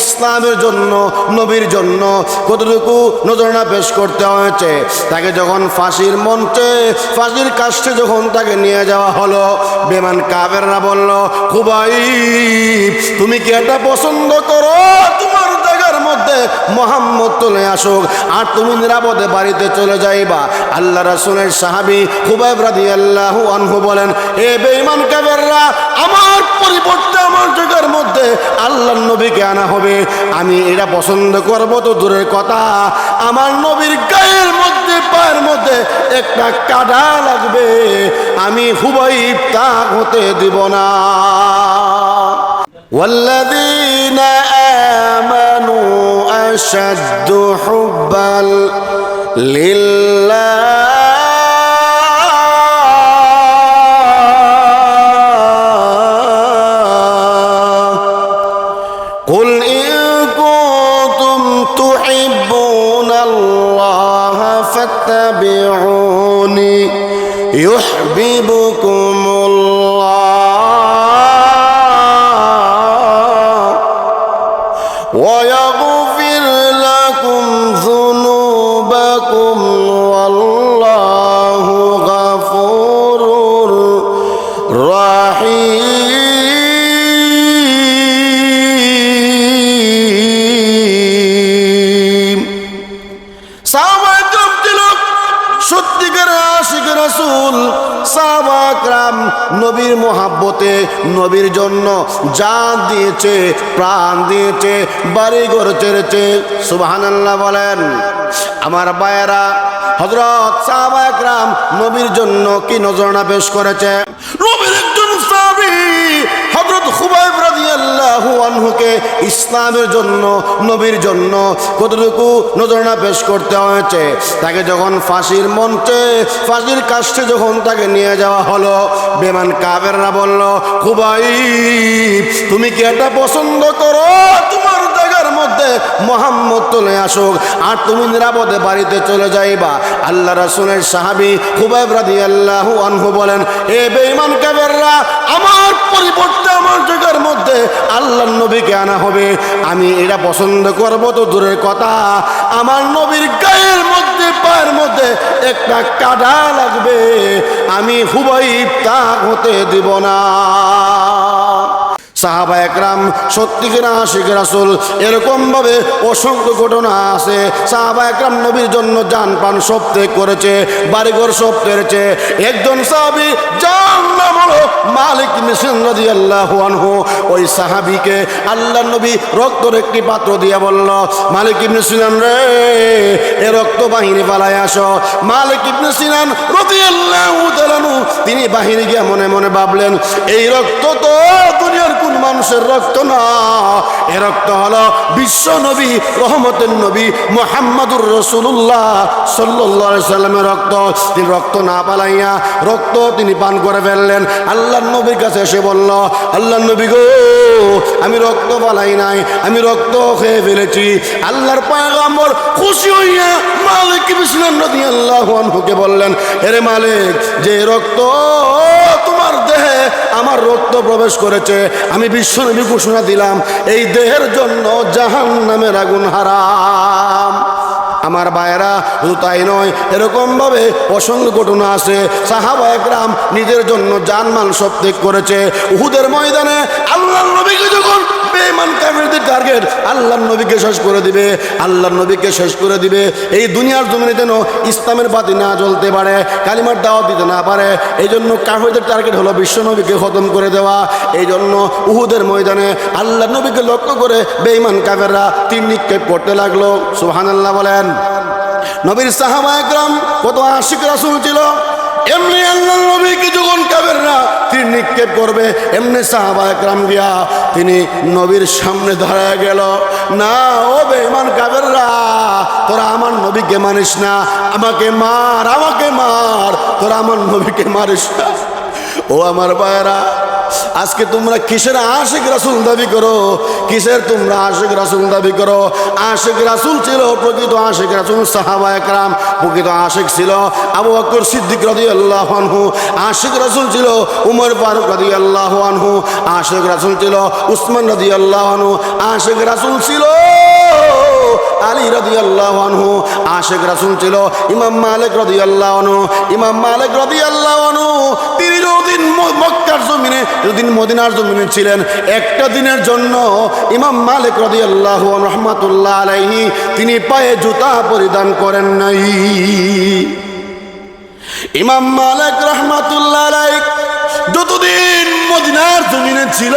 ইসলামের জন্য, নবীর জন্য কতটুকু নজরনা পেশ করতে হয়েছে? তাকে যখন ফাঁসির মঞ্চে, ফাঁসির কাছে যখন তাকে নিয়ে যাওয়া হলো বেমান কাবেররা বলল খুবাই তুমি কি এটা পছন্দ করো? তোমার মধ্যে মোহাম্মদ চলে আসুক আর তুমি নিরাপদে বাড়িতে চলে যাইবা আল্লাহ রাসুলের সাহাবি খুবাইব রাদি আল্লাহ আনহু বলেন এ বেঈমান কাবেররা আমার পরিবর্তে আমার জায়গার মধ্যে আল্লাহ নবীকে আনা হবে আমি এটা পছন্দ করব তো দূরের কথা আমার নবীর গায়ের মধ্যে পায়ের মধ্যে একটা কাটা লাগবে আমি হুবাই তা হতে দিব না والذين آمنوا أشد حبا لله. قل إن كنتم تحبون الله فاتبعوني يحببكم ويغفر لكم ذنوبكم রাসূল সাহাবাকরাম নবীর মোহাব্বতে, নবীর জন্য জান দিয়েছে, প্রাণ দিয়েছে বাড়ি ঘর ছেড়েছে। সুবহানাল্লাহ বলেন, আমার বায়েরা হজরত সাবাকরাম নবীর জন্য কি নজরনা পেশ করেছে? নবীর একজন সাহাবী হজরত খুবাইব আনহুকে ইসলামের জন্য, নবীর জন্য কতটুকু নজরনা পেশ করতে হয়েছে? তাকে যখন ফাঁসির মঞ্চে, ফাঁসির কাছে যখন তাকে নিয়ে যাওয়া হলো বেমান কাবেররা বলল খুবাই তুমি কি এটা পছন্দ করো? মধ্যে মোহাম্মদ চলে আসুক, আর তুমি নিরাপদে বাড়িতে চলে যাইবা। আল্লাহ রাসুলের সাহাবি খুবাইব রাদি আল্লাহ আনহু বলেন, এ বেঈমান কাবেররা আমার পরিবর্তে আমার জায়গার মধ্যে আল্লাহ নবীকে আনা হবে। আমি এটা পছন্দ করব তো দূরের কথা। আমার নবীর গায়ের মধ্যে, পায়ের মধ্যে একটা কাটা লাগবে। আমি হুবাই তা হতে দিব না। সাহাবা একরাম, সত্যিকার আশিক রাসুল এরকম ভাবে অসংখ্য ঘটনা আছে। সাহাবা একরাম নবীর জন্য যান পান সব ত্যাগ করেছে, বাড়িঘর সব তেরেছে একজন সাহাবি যার নাম হলো মালিক মিসিন রাজি আল্লাহ আনহু। ওই সাহাবিকে আল্লাহ নবী রক্তর একটি পাত্র দিয়ে বলল, মালিক ইবনে সিনান রে, এ রক্ত বাহিনী পালায় আসো। মালিক ইবনে সিনান রতি আল্লাহ তিনি বাহিনী গিয়ে মনে মনে ভাবলেন, এই রক্ত তো দুনিয়ার কোন মানুষের রক্ত না। এ রক্ত হলো বিশ্ব নবী, রহমতের নবী মোহাম্মদুর রসুল্লাহ সাল্লাহ সাল্লামের রক্ত। তিনি রক্ত না পালাইয়া রক্ত তিনি পান করে ফেললেন। আল্লাহ নবীর কাছে এসে বলল আল্লাহ নবী গো, আমি রক্ত পালাই নাই, আমি রক্ত খেয়ে ফেলেছি। আল্লাহর পায়গাম্বর খুশি হইয়া মালিক বিষ্ণান নদী আল্লাহ বললেন, এরে মালিক, যে রক্ত তোমার দেহে আমার রক্ত প্রবেশ করেছে। আমি বিশ্বনবী ঘোষণা দিলাম, এই দেহের জন্য জাহান নামের আগুন হারাম। আমার বায়েরা শুধু তাই নয়, এরকমভাবে অসংখ্য ঘটনা আছে। সাহাবা একরাম নিজের জন্য যানমান সব ত্যাগ করেছে। উহুদের ময়দানে আল্লাহ নবীকে যখন বেমান কাফেরদের টার্গেট আল্লাহ নবীকে শেষ করে দিবে আল্লাহ নবীকে শেষ করে দিবে। এই দুনিয়ার জমিনে যেন ইসলামের বাতি না জ্বলতে পারে, কালিমার দাওয়াত দিতে না পারে এই জন্য কাফেরদের টার্গেট হলো বিশ্ব নবীকে খতম করে দেওয়া। এই জন্য উহুদের ময়দানে আল্লাহ নবীকে লক্ষ্য করে বেঈমান কাফেররা তিন নিক্ষেপ করতে লাগল। সুহান আল্লাহ বলেন। নবীর সাহাবা একরাম কত আশিক রাসুল ছিল এমনি আল্লাহ নবীকে যখন কাবেররা তিনি নিক্ষেপ করবে। এমনি সাহাবা একরাম গিয়া তিনি নবীর সামনে ধরা গেল। না, ও বেমান কাবেররা তোরা আমার নবীকে মানিস না। আমাকে মার আমাকে মার, তোরা আমার নবীকে মারিস না। ও আমার বায়রা আজকে তোমরা কিসের আশেক রাসুল দাবি করো? কিসের তোমরা আশেক রাসুল দাবি করো? আশেক রাসুল ছিল প্রকৃত আশেক রাসুল, সাহাবা একরাম প্রকৃত আশেক ছিল। আবু বকর সিদ্দিক রাদি আল্লাহ আনহু, আশেক রাসুল ছিল উমর ফারুক রাদি আল্লাহ আনহু, আশেক রাসুল ছিল উসমান রাদি আল্লাহ আনহু, আশেক রাসুল ছিল আলী রদি আল্লাহ আনহু, আশেক রাসুল ছিল ইমাম মালিক রদি আল্লাহ আনহু, ইমাম মালিক রদি আল্লাহ আনহু তিনি যদিন মক্কার জমিনে যদিন মদিনার জমিনে ছিলেন। একটা দিনের জন্য ইমাম মালিক রদি আল্লাহ রহমাতুল্লাহ আলাইহি, তিনি পায়ে জুতা পরিধান করেন নাই। ইমাম মালিক রহমাতুল্লাহ আলাই যতদিন মদিনার জমিনে ছিল,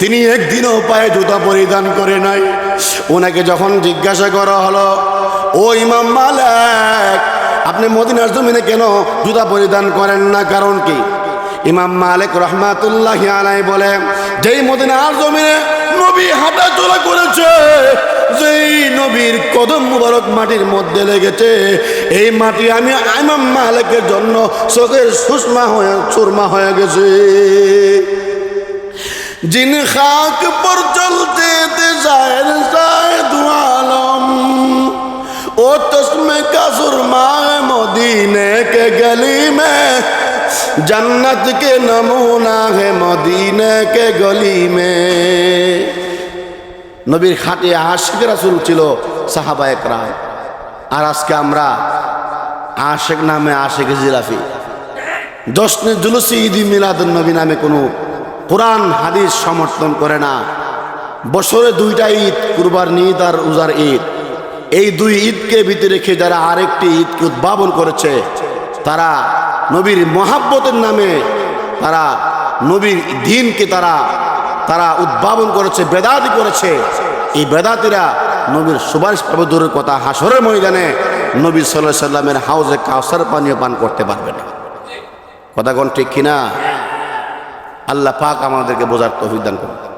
তিনি একদিনও পায়ে জুতা পরিধান করে নাই। ওনাকে যখন জিজ্ঞাসা করা হলো, ও ইমাম মালিক আপনি মদিনার জমিনে কেন জুতা পরিধান করেন না? কারণ কি? ইমাম মালিক রহমাতুল্লাহ আলাই বলে, যেই মদিনার জমিনে নবী হাঁটা চলা করেছে, যেই নবীর কদম মুবারক মাটির মধ্যে লেগেছে, এই মাটি আমি ইমাম মালিকের জন্য চোখের সুষমা হয়ে, চুরমা হয়ে গেছে। জিন খাক পর চলতে যায় ও তসমে কাসুর মা जन्नत के नमूना है मदीने के गली में নবীর খাটে আশেক রাসুল ছিল সাহাবা একরাম আর আজকে আমরা আশেক নামে আশেক জিলাফি জশ্নে জুলুসি ঈদি মিলাদুল নবী নামে কোনো কোরআন হাদিস সমর্থন করে না বছরে দুইটা ঈদ কুরবার ঈদ আর উজার ঈদ এই দুই ঈদকে ভিতরে রেখে যারা আরেকটি ঈদকে উদ্ভাবন করেছে তারা নবীর মহাব্বতের নামে তারা নবীর দিনকে তারা তারা উদ্ভাবন করেছে, বেদাতি করেছে। এই বেদাতিরা নবীর পাবে দূরের কথা। হাসরের ময়দানে নবী সাল্লাহ সাল্লামের হাউজে কাউসার পানীয় পান করতে পারবে না। কথা কোন ঠিক কিনা? আল্লাহ পাক আমাদেরকে বোঝার তৌফিক দান করুন।